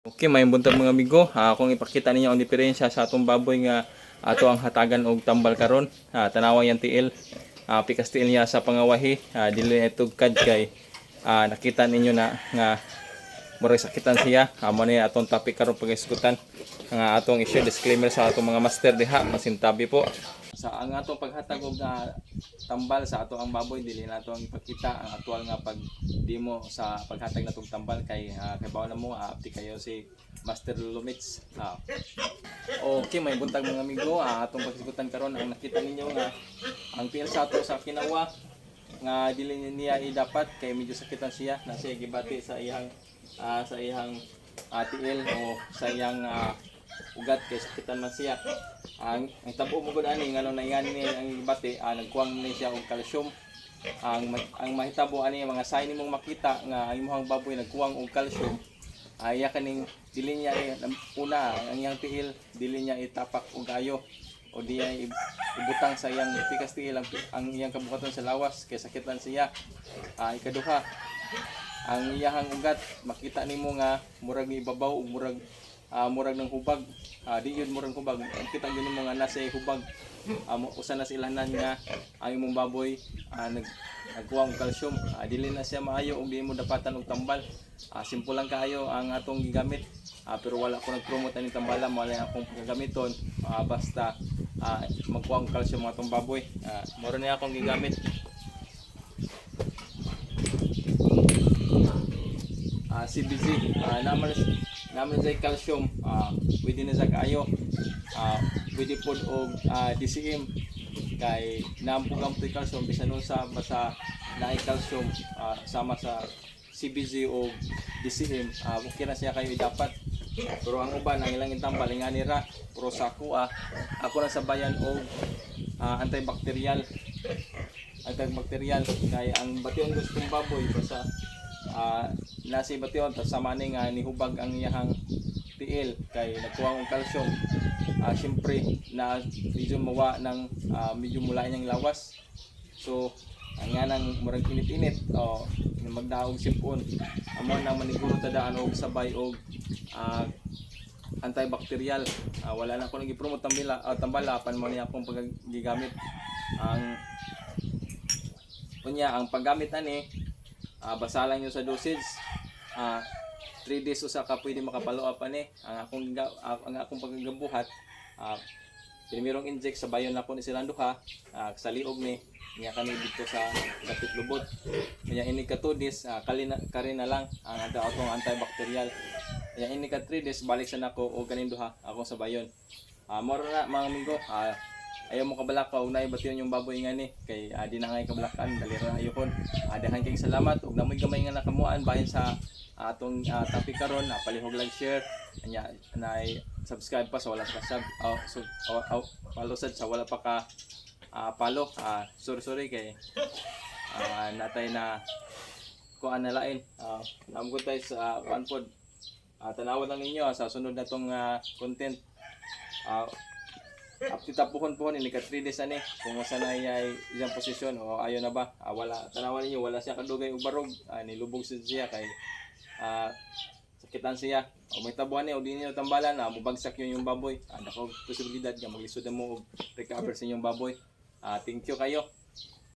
Okay, may buntag mga amigo. Ah, kung ipakita ninyo ang diferensya sa atong baboy nga ato ang hatagan og tambal karon. Ah, tanawa yan tiil. Ah, pikas tiil niya sa pangawahi. Ah, dili na tugkad kay ah, nakita ninyo na nga murag sakitan siya. Amo ni atong topic karon pag-iskutan. Nga atong i-share disclaimer sa atong mga master diha, masintabi po. Sa ang atong paghatag og ah, tambal sa ato ang baboy dili na ato ang ipakita ang aktual nga pag demo sa paghatag natong tambal kay uh, kay na mo ah, apti kayo si Master Lumits. Ah. Okay, may buntag mga amigo, ah, atong pagsigutan karon ang nakita ninyo nga ang tiil sa ato sa kinawa nga dili niya i dapat kay medyo sakitan siya na siya gibati sa iyang ah, sa iyang tiil o sa iyang ah, ugat kay sakitan man siya. Ang ang tabo mo gud ani ngano na yan ni ang gibati ah, nagkuwang ni siya og calcium. Ang ang mahitabo ani mga sign nimong makita nga ang imong baboy nagkuwang og calcium ay kaning dili niya una ang iyang tiil dili niya itapak og ayo o di ay ibutang sa iyang pikas ang, ang iyang kabuhaton sa lawas kay sakitan siya ah ikaduha ang iyahang ugat makita nimo nga murag ibabaw ug murag ah, murag ng hubag. Ah, di yun murag hubag. Kita gyud nimo nga nasa hubag. Mo- usa na sa ilanan nga ang imong baboy. Ah, nag nagkuha og calcium. Ah, dili na siya maayo ug di mo dapatan og tambal. Ah, simple lang kaayo ang atong gigamit. Ah, pero wala ko nag-promote ani tambala mo lang akong gagamiton. Ah, basta ah, magkuha og calcium atong baboy. Ah, moro na akong gigamit. Ah CBC ah naman naman sa calcium ah pwede na sa kaayo ah pwede pod og ah, DCM kay naampugang po calcium bisan nun sa basta naay calcium ah, sama sa CBC o DCM okay na siya kayo dapat. Pero ang uban ang ilang itambal nga nira pero sa ako ah ako na sa bayan og ah, antibacterial. Antibacterial kay ang bation gustong baboy basta ah nasa bation tas sama ni nga nihubag ang iyahang tiil kay nagkuha ng calcium ah syempre na medyo mawa ng ah, medyo mula niyang lawas. So ang nga nang murag init-init o magdaog sipon amo nang maniguro tadaan og sabay og ah, antibacterial. Ah, wala na ko nang i-promote tambala uh, tambala pan mo niya akong paggigamit. Ang kunya ang paggamit ani ah, basa lang nyo sa dosage. Ah 3 days usa ka pwede makapalo up ani. Ang akong ah, ang akong paggabuhat ah primerong inject sa bayon na ko ni silang duha ah, sa liog ni niya kani dito sa kapit lubot. Kaya ini ka 2 days ah, kali na kari na lang ang ada atong antibacterial. Kaya ini ka 3 days balik sa nako o kanin duha akong sa bayon. Ah moro na mga amigo ah, ayaw mo kabalaka ug naay bation yung baboy nga ni. Kay uh, di na ngay kabalakan dali ra ayo kon. Uh, daghang kayong salamat. Ug namoy gamay nga nakamuan. Bahin sa ah, atong uh, topic karon uh, palihog like share. Anya naay subscribe pa sa wala pa sub oh, so, oh, oh, follow sad sa wala pa ka ah, follow. Ah, sorry sorry kay ah, natay na kuan na lain. Uh, namgod tayo sa uh, pod. Uh, tanawan lang ninyo ah, sa sunod na tong ah, content. Ah, Apti tapuhon po ni ka 3 days ani. Kung asa na ay isang posisyon o ayo na ba? Ah, wala. Tanawan niyo wala siya kadugay og barog. Ah, nilubog siya siya kay ah, sakitan siya. O may tabuan niya o di niyo tambalan. Ah, mubagsak yun yung baboy. Ah, nako posibilidad nga maglisod mo og recover sa inyong baboy. Ah, thank you kayo